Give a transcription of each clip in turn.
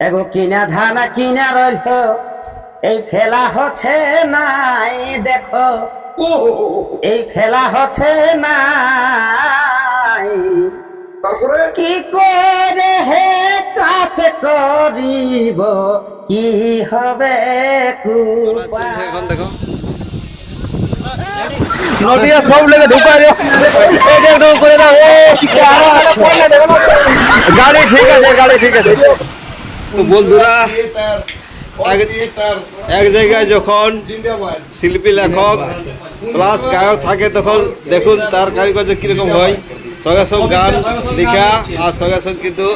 এগো কিনা ধানা কিনা রইল এই ফেলা হচ্ছে নাই দেখো। এই ফেলা হচ্ছে নাই। কি করে হে চাষ করিব কি হবে কুপা এখন দেখো। নদিয়া সব লেগে ঢুকাই দিও। করে দাও। গাড়ি ঠিক আছে গাড়ি ঠিক আছে। তো বন্ধুরা এক- জায়গায় যখন শিল্পী, লেখক প্লাস গায়ক থাকে তখন দেখুন তার কারিগর কীরকম হয়। সঙ্গে সঙ্গে গান লেখা আর সঙ্গে সঙ্গে কিন্তু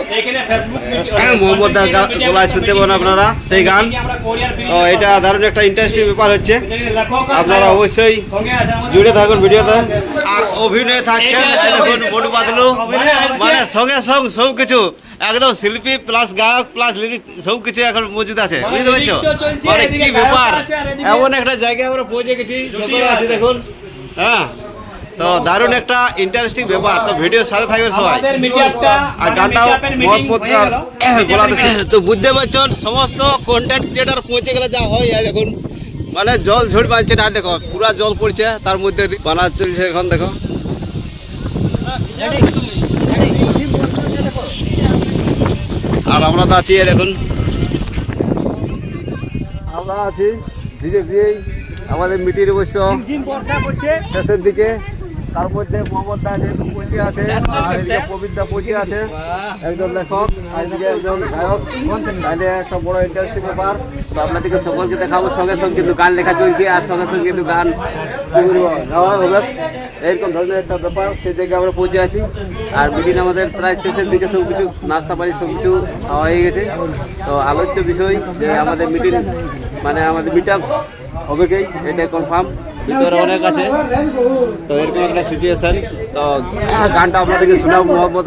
মোহাম্মদ দার গা- গলায় শুনতে পাবেন আপনারা সেই গান। তো এটা দারুণ একটা ইন্টারেস্টিং ব্যাপার হচ্ছে। আপনারা অবশ্যই জুড়ে থাকুন ভিডিওতে। আর অভিনয় থাকছেন দেখুন বাদলু। মানে সঙ্গে সঙ্গ সব কিছু একদম শিল্পী প্লাস গায়ক প্লাস লিরিক সব কিছু এখন মজুদ আছে বুঝতে পারছ? মানে কি ব্যাপার? এমন একটা জায়গায় আমরা পৌঁছে গেছি সকলে আছি দেখুন। হ্যাঁ? তো দারুণ একটা ইন্টারেস্টিং ব্যাপার। তো ভিডিওর সাথে থাকবেন সবাই। আর গানটাও গলাতে তো বুঝতে পারছেন সমস্ত কন্টেন্ট ক্রিয়েটার পৌঁছে গেলে যা হয় দেখুন। মানে জল ঝড় মানছে না দেখো পুরা জল পড়ছে তার মধ্যে বানা চলছে এখন দেখো। আর আমরা তো আছি এখন দেখুন আমরা আছি ধীরে ধীরেই আমাদের মিটির অবশ্য শেষের দিকে। তার মধ্যে মোহাম্মদ আছে আর এদিকে আছে একজন লেখক আর এদিকে একজন গায়ক। তাহলে একটা বড় ইন্টারেস্টিং ব্যাপার। তো আপনাদেরকে সকলকে দেখাবো সঙ্গে সঙ্গে কিন্তু গান লেখা চলছে আর সঙ্গে সঙ্গে কিন্তু গান গাওয়া হবে। এরকম ধরনের একটা ব্যাপার সেই জায়গায় আমরা পৌঁছে আছি। আর মিটিং আমাদের প্রায় শেষের দিকে সব কিছু নাস্তা পানি সব কিছু খাওয়া হয়ে গেছে। তো আলোচ্য বিষয় যে আমাদের মিটিং মানে আমাদের মিট হবে কি এটা কনফার্ম ভিতরে অনেক আছে। তো এরকম একটা সিচুয়েশন তো গানটা আপনাদেরকে শোনাব মোহাম্মদ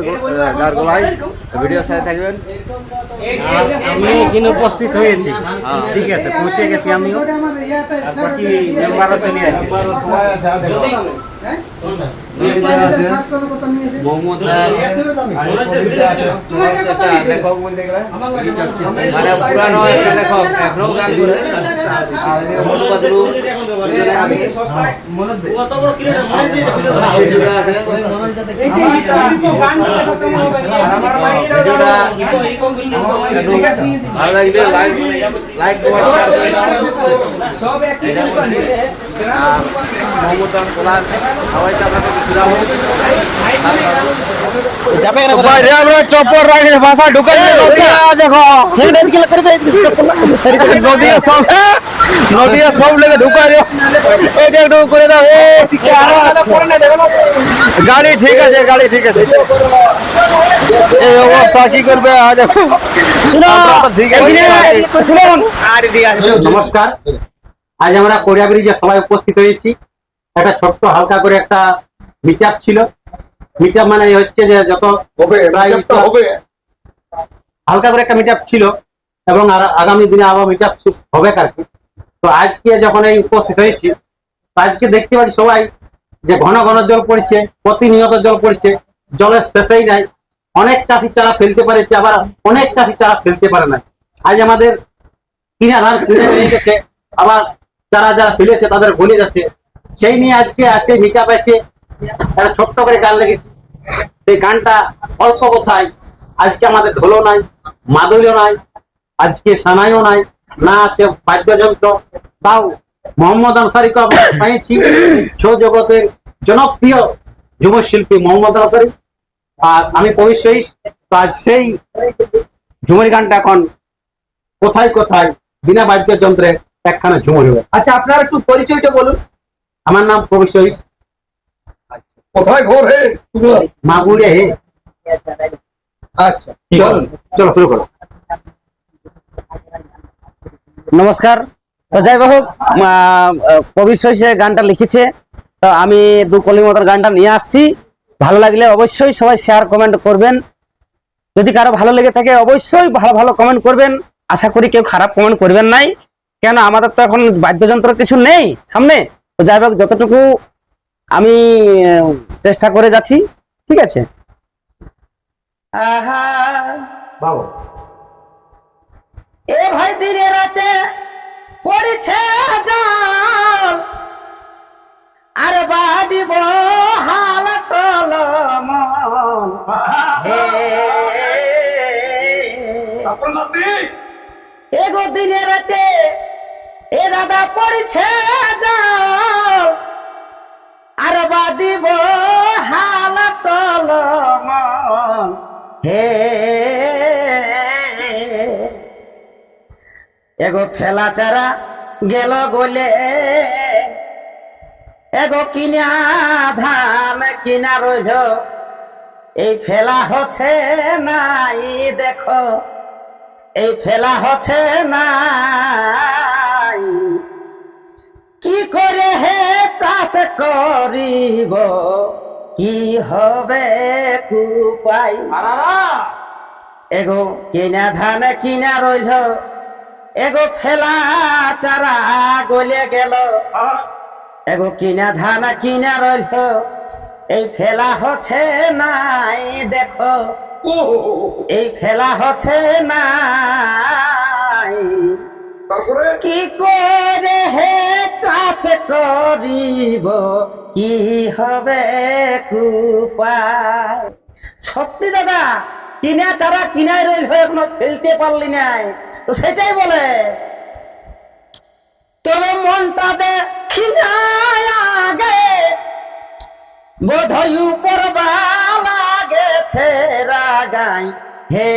দার গলায় ভিডিওর সাথে থাকবেন। আমি এখানে উপস্থিত হয়েছি। হ্যাঁ। ঠিক আছে পৌঁছে গেছি আমিও। বাকি মেম্বারও চলে আসি ভালো লাগলে লাইক লাইক কমেন্ট দান কোলার সবাইকে আপনাকে সব লেগে ঢুকাই একটু করে দাও গাড়ি ঠিক আছে গাড়ি ঠিক আছে এই অবস্থা কি করবে নমস্কার আজ আমরা কোরিয়া ব্রিজে সবাই উপস্থিত হয়েছি। একটা ছোট্ট হালকা করে একটা মিট ছিল। মিট মানে হচ্ছে যে যত হবে হালকা করে একটা মিট ছিল এবং আগামী দিনে আবার মিট হবে আর কি তো আজকে যখন এই উপস্থিত হয়েছি আজকে দেখতে পাচ্ছি সবাই যে ঘন ঘন জল পড়ছে প্রতিনিয়ত জল পড়ছে। জলের শেষেই নাই। অনেক চাষি চারা ফেলতে পারেছে আবার অনেক চাষি চারা ফেলতে পারে না আজ আমাদের কিনা ধান আবার যারা যারা ফেলেছে, তাদের গলে যাচ্ছে। সেই নিয়ে আজকে আজকে মিটা পাইছে একটা ছোট্ট করে গান লেগেছে। সেই গানটা অল্প কোথায়, আজকে আমাদের ঢোলও নাই মাদুরিও নাই, আজকে সানাইও নাই, না আছে বাদ্যযন্ত্র। তাও মোহাম্মদ আনসারিকে আমরা ছৌ জগতের জনপ্রিয় যুব শিল্পী মোহাম্মদ আনসারি। আর আমি প্রবেশ তো আজ সেই ঝুমুরি গানটা এখন কোথায় কোথায়, বিনা বাদ্যযন্ত্রে একখানা ঝুমুরি হবে আচ্ছা আপনার একটু পরিচয়টা বলুন। আমার নাম প্রবেশ কোথায় ঘর হে? মাগুড়ে হে আচ্ছা চলো। চলো শুরু করো। নমস্কার। তো যাই হোক কবি সৈসে গানটা লিখেছে তো আমি দু কলি মতন গানটা নিয়ে আসছি। ভালো লাগলে অবশ্যই সবাই শেয়ার কমেন্ট করবেন। যদি কারও ভালো লেগে থাকে অবশ্যই ভালো ভালো কমেন্ট করবেন। আশা করি কেউ খারাপ কমেন্ট করবেন নাই। কেন আমাদের তো এখন বাদ্যযন্ত্র কিছু নেই সামনে? তো যাই হোক যতটুকু আমি চেষ্টা করে যাচ্ছি ঠিক আছে? আহা! বাবু। দিনে রাতে পড়ছে আর বাদিব হাল কলম। হে। এগো দিনে রাতে এ দাদা পড়ছে, যাও। আর বাদিব হাল কলম। হে। এগো ফেলা চারা গেল গলে। এগো কিনা ধান কিনা রইল। এই ফেলা হচ্ছে নাই, দেখো। এই ফেলা হচ্ছে নাই। চাষ করিব কি হবে কুপাই? এগো কিনা ধান কিনা রইল এগো ফেলা চারা গলে গেল। এগো কিনা ধান কিনা রইল এই ফেলা হচ্ছে নাই দেখো। এই ফেলা হচ্ছে নাই কি করে হে চাষ করিব? কি হবে সত্যি দাদা, কিনা চারা কিনাই রইল এখনও ফেলতে পারলি নাই। তো সেটাই বলে তবে মনটা দেখি নাই আগে। উপর লাগেছে রাগাই। হে।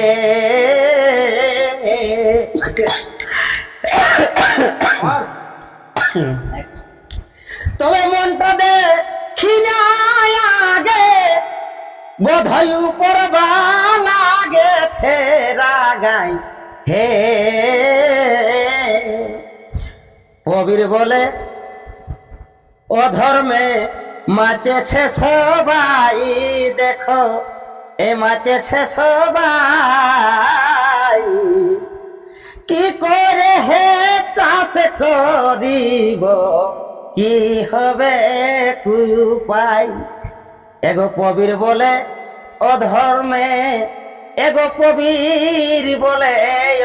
বোধই উপর লাগেছে রাগাই। হে। কবির বলে, অধর্মে মাতেছে সবাই, দেখো, এ মাতেছে সবাই। কি করে হে চাষ করিব, কি হবে কুপাই এগো কবির বলে অধর্মে এগো কবির বলে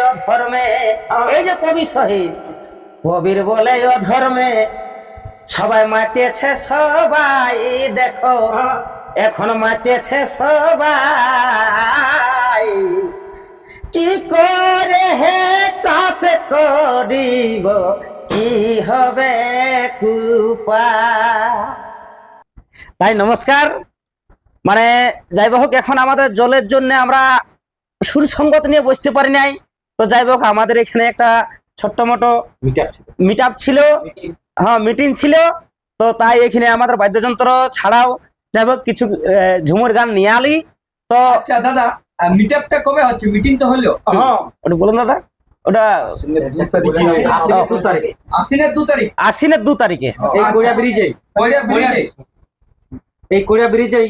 অধর্মে এই যে কবি সহিত কবির বলে অধর্মে সবাই মাতিয়েছে সবাই দেখো। এখন মাতিয়েছে সবাই। কি করে হে চাষ করিব? কি হবে কুপা? তাই নমস্কার। মানে যাই হোক এখন আমাদের জলের জন্য আমরা সুরসঙ্গত নিয়ে বসতে পারি নাই। তো যাই হোক আমাদের এখানে একটা ছোট্ট মোটো মিট ছিল। হ্যাঁ মিটিং ছিল। তো তাই এখানে আমাদের বাদ্যযন্ত্র ছাড়াও যাই হোক কিছু ঝুমুর গান নিয়ে আলি। তো আচ্ছা দাদা মিট আপটা কবে হচ্ছে? মিটিং তো হলো। হ্যাঁ। ওটা বলুন দাদা। ওটা দু তারিখে। আশ্বিনের দু তারিখে। আশ্বিনের দু তারিখ। এই ব্রিজে। এই কোরিয়া ব্রিজেই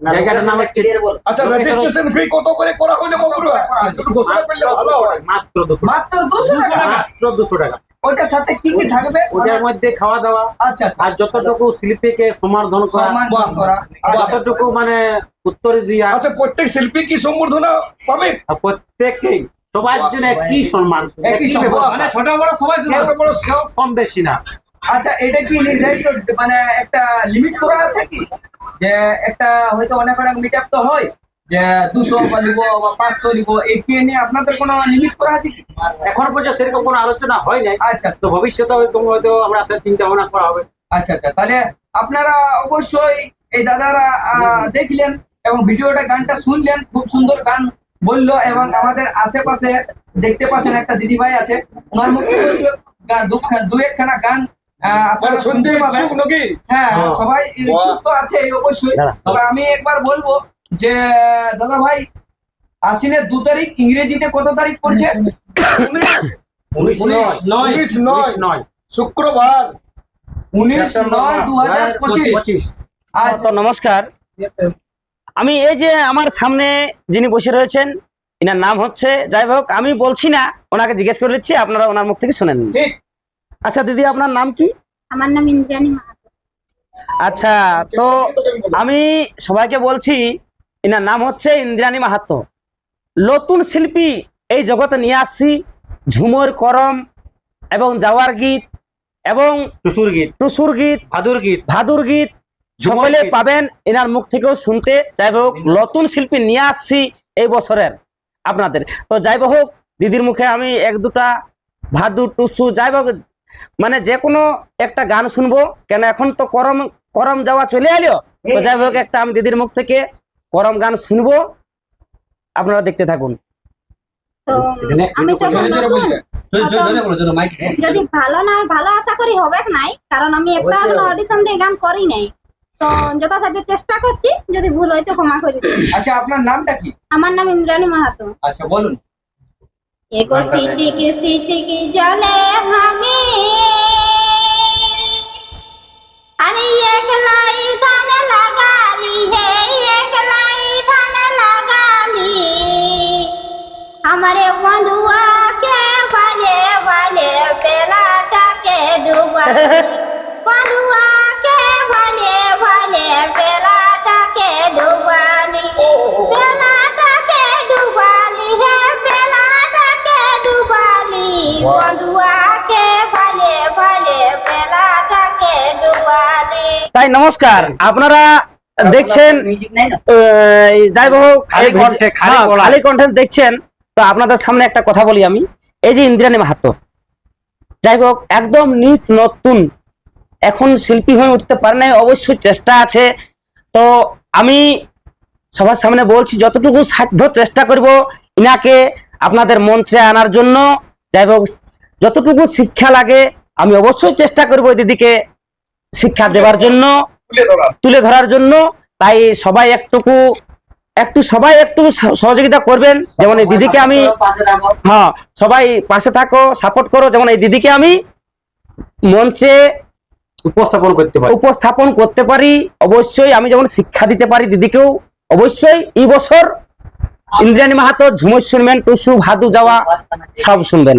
জায়গাটার নাম হচ্ছে আচ্ছা রেজিস্ট্রেশন ফি কত করে করা হইলে বাবুরা একটু ঘোষণা করলে ভালো হয়। মাত্র দুশো মাত্র দুশো টাকা। মাত্র দুশো টাকা। ওইটার সাথে কি কি থাকবে? ওটার মধ্যে খাওয়া দাওয়া আচ্ছা আচ্ছা। আর যতটুকু শিল্পীকে সমার্ধন করা সম্মান বাহ, করা আর আচ্ছা। যতটুকু মানে উত্তর দিয়া আচ্ছা প্রত্যেক শিল্পী কি সম্বর্ধনা পাবে? প্রত্যেককেই। সবার জন্য একই সম্মান। একই সম্মান। মানে ছোট বড় সবাই ছোট বড় কেউ কম বেশি না। আচ্ছা এটা কি নির্ধারিত মানে একটা লিমিট করা আছে কি? যে একটা হয়তো অনেক অনেক মিট তো হয় যে দুশো বা নিব বা পাঁচশো নিব এই নিয়ে আপনাদের কোনো লিমিট করা আছে কি? এখন পর্যন্ত সেরকম কোনো আলোচনা হয় নাই। আচ্ছা তো ভবিষ্যতে হয়তো হয়তো আমরা সে চিন্তা ভাবনা করা হবে। আচ্ছা আচ্ছা। তাহলে আপনারা অবশ্যই এই দাদারা দেখলেন এবং ভিডিওটা গানটা শুনলেন খুব সুন্দর গান বলল এবং আমাদের আশেপাশে দেখতে পাচ্ছেন একটা দিদিভাই আছে। ওনার মুখে দু- একখানা গান আপনারা শুনতে শুনতে ইচ্ছুক নাকি? হ্যাঁ হ্যাঁ। সবাই ইচ্ছুক তো আছে অবশ্যই। তবে আমি একবার বলব যে দাদা ভাই আশ্বিনের দু তারিখ ইংরেজিতে কত তারিখ পড়ছে? উনিশ উনিশ নয়। নয়। শুক্রবার। উনিশ নয় দু হাজার পঁচিশ। পঁচিশ। তো নমস্কার। আমি এই যে আমার সামনে যিনি বসে রয়েছেন এনার নাম হচ্ছে যাই হোক আমি বলছি না ওনাকে জিজ্ঞেস করে নিচ্ছি আপনারা ওনার মুখ থেকে শুনেন। ঠিক। আচ্ছা দিদি আপনার নাম কি? আমার নাম ইন্দ্রাণী মাহাতো। আচ্ছা তো আমি সবাইকে বলছি এনার নাম হচ্ছে ইন্দ্রাণী মাহাতো। নতুন শিল্পী এই জগতে নিয়ে আসছি ঝুমর করম এবং যাওয়ার গীত এবং টুসুর গীত। টুসুর গীত ভাদুর গীত। ভাদুর গীত সকলে পাবেন এনার মুখ থেকেও শুনতে। যাই হোক নতুন শিল্পী নিয়ে আসছি এই বছরের আপনাদের। তো যাই হোক দিদির মুখে আমি এক দুটা ভাদু টুসু যাই হোক মানে যে কোনো একটা গান শুনব কেন এখন তো করম করম যাওয়া চলে এলো? তো যাই হোক একটা আমি দিদির মুখ থেকে করম গান শুনব। আপনারা দেখতে থাকুন। যদি ভালো না ভালো আশা করি হবে নাই? কারণ আমি একটা অডিশন দিয়ে গান করি নাই। তো যথাসাধ্য চেষ্টা করছি যদি ভুল হয় তো ক্ষমা করি আচ্ছা আপনার নামটা কি? আমার নাম ইন্দ্রাণী মাহাতো। আচ্ছা বলুন। এক জলে হা ভাই নমস্কার। আপনারা দেখছেন যাই হোক খালি কন্টেন্ট হ্যাঁ, দেখছেন তো আপনাদের সামনে একটা কথা বলি আমি। এই যে ইন্দ্রাণী মাহাতো যাই হোক একদম নিত নতুন। এখন শিল্পী হয়ে উঠতে পারে নাই অবশ্যই চেষ্টা আছে। তো আমি সবার সামনে বলছি যতটুকু সাধ্য চেষ্টা করব ইনাকে আপনাদের মঞ্চে আনার জন্য। যাই হোক যতটুকু শিক্ষা লাগে আমি অবশ্যই চেষ্টা করব দিদিকে শিক্ষা দেওয়ার জন্য তুলে তুলে ধরার জন্য তাই সবাই একটুকু একটু সবাই একটু সহ- সহযোগিতা করবেন। যেমন এই দিদিকে আমি হ্যাঁ সবাই পাশে থাকো সাপোর্ট করো। যেমন এই দিদিকে আমি মঞ্চে উপস্থাপন করতে পারি। উপস্থাপন করতে পারি অবশ্যই। আমি যেমন শিক্ষা দিতে পারি দিদিকেও অবশ্যই। এই বছর ইন্দ্রাণী মাহাতো ঝুমুর শুনবেন টুসু ভাদু যাওয়া সব শুনবেন।